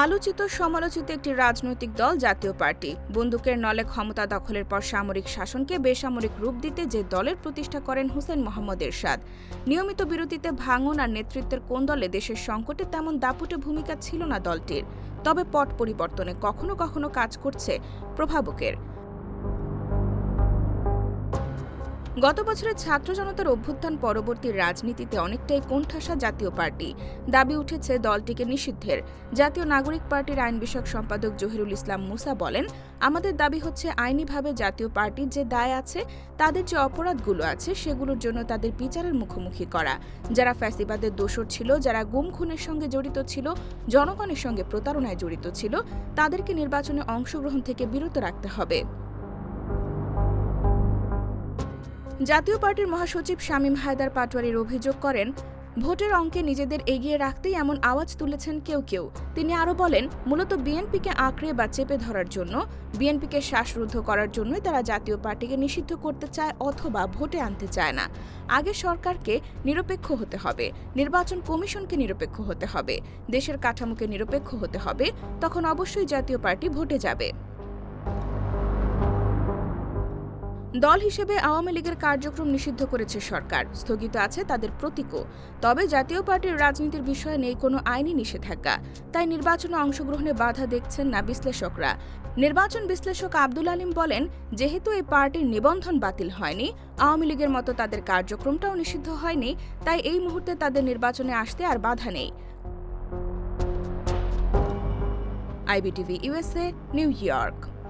আলোচিত সমালোচিত একটি রাজনৈতিক দল জাতীয় পার্টি। বন্দুকের নলে ক্ষমতা দখলের পর সামরিক শাসনকে বেসামরিক রূপ দিতে যে দলের প্রতিষ্ঠা করেন হোসেন মোহাম্মদ এরশাদ। নিয়মিত বিরতিতে ভাঙন আর নেতৃত্বের কোন দলে দেশের সংকটে তেমন দাপুটে ভূমিকা ছিল না দলটির। তবে পট পরিবর্তনে কখনো কখনো কাজ করছে প্রভাবকের। গত বছরের ছাত্র জনতার অভ্যুত্থান পরবর্তী রাজনীতিতে অনেকটাই কোণঠাসা জাতীয় পার্টি। দাবি উঠেছে দলটিকে নিষিদ্ধের। জাতীয় নাগরিক পার্টির আইন বিষয়ক সম্পাদক জহিরুল ইসলাম মুসা বলেন, আমাদের দাবি হচ্ছে আইনিভাবে জাতীয় পার্টির যে দায় আছে, তাদের যে অপরাধগুলো আছে, সেগুলোর জন্য তাদের বিচারের মুখোমুখি করা। যারা ফ্যাসিবাদের দোষর ছিল, যারা গুম খুনের সঙ্গে জড়িত ছিল, জনগণের সঙ্গে প্রতারণায় জড়িত ছিল, তাদেরকে নির্বাচনে অংশগ্রহণ থেকে বিরত রাখতে হবে। জাতীয় পার্টির মহাসচিব শামীম হায়দার পাটোয়ারির অভিযোগ করেন, ভোটের অঙ্কে নিজেদের এগিয়ে রাখতেই এমন আওয়াজ তুলেছেন কেউ কেউ। তিনি আরও বলেন, মূলত বিএনপিকে আঁকড়ে বা চেপে ধরার জন্য, বিএনপিকে শ্বাসরুদ্ধ করার জন্যই তারা জাতীয় পার্টিকে নিষিদ্ধ করতে চায় অথবা ভোটে আনতে চায় না। আগে সরকারকে নিরপেক্ষ হতে হবে, নির্বাচন কমিশনকে নিরপেক্ষ হতে হবে, দেশের কাঠামোকে নিরপেক্ষ হতে হবে, তখন অবশ্যই জাতীয় পার্টি ভোটে যাবে। দল হিসেবে আওয়ামী লীগের কার্যক্রম নিষিদ্ধ করেছে সরকার। স্থগিত আছে তাদের প্রতীকও। তবে জাতীয় পার্টির রাজনীতির বিষয়ে নেই কোনো আইনি নিষেধাজ্ঞা। তাই নির্বাচনে অংশগ্রহণে বাধা দেখছেন না বিশ্লেষকরা। নির্বাচন বিশ্লেষক আব্দুল আলিম বলেন, যেহেতু এই পার্টির নিবন্ধন বাতিল হয়নি, আওয়ামী লীগের মতো তাদের কার্যক্রমটাও নিষিদ্ধ হয়নি, তাই এই মুহূর্তে তাদের নির্বাচনে আসতে আর বাধা নেই। IBTV USA New York.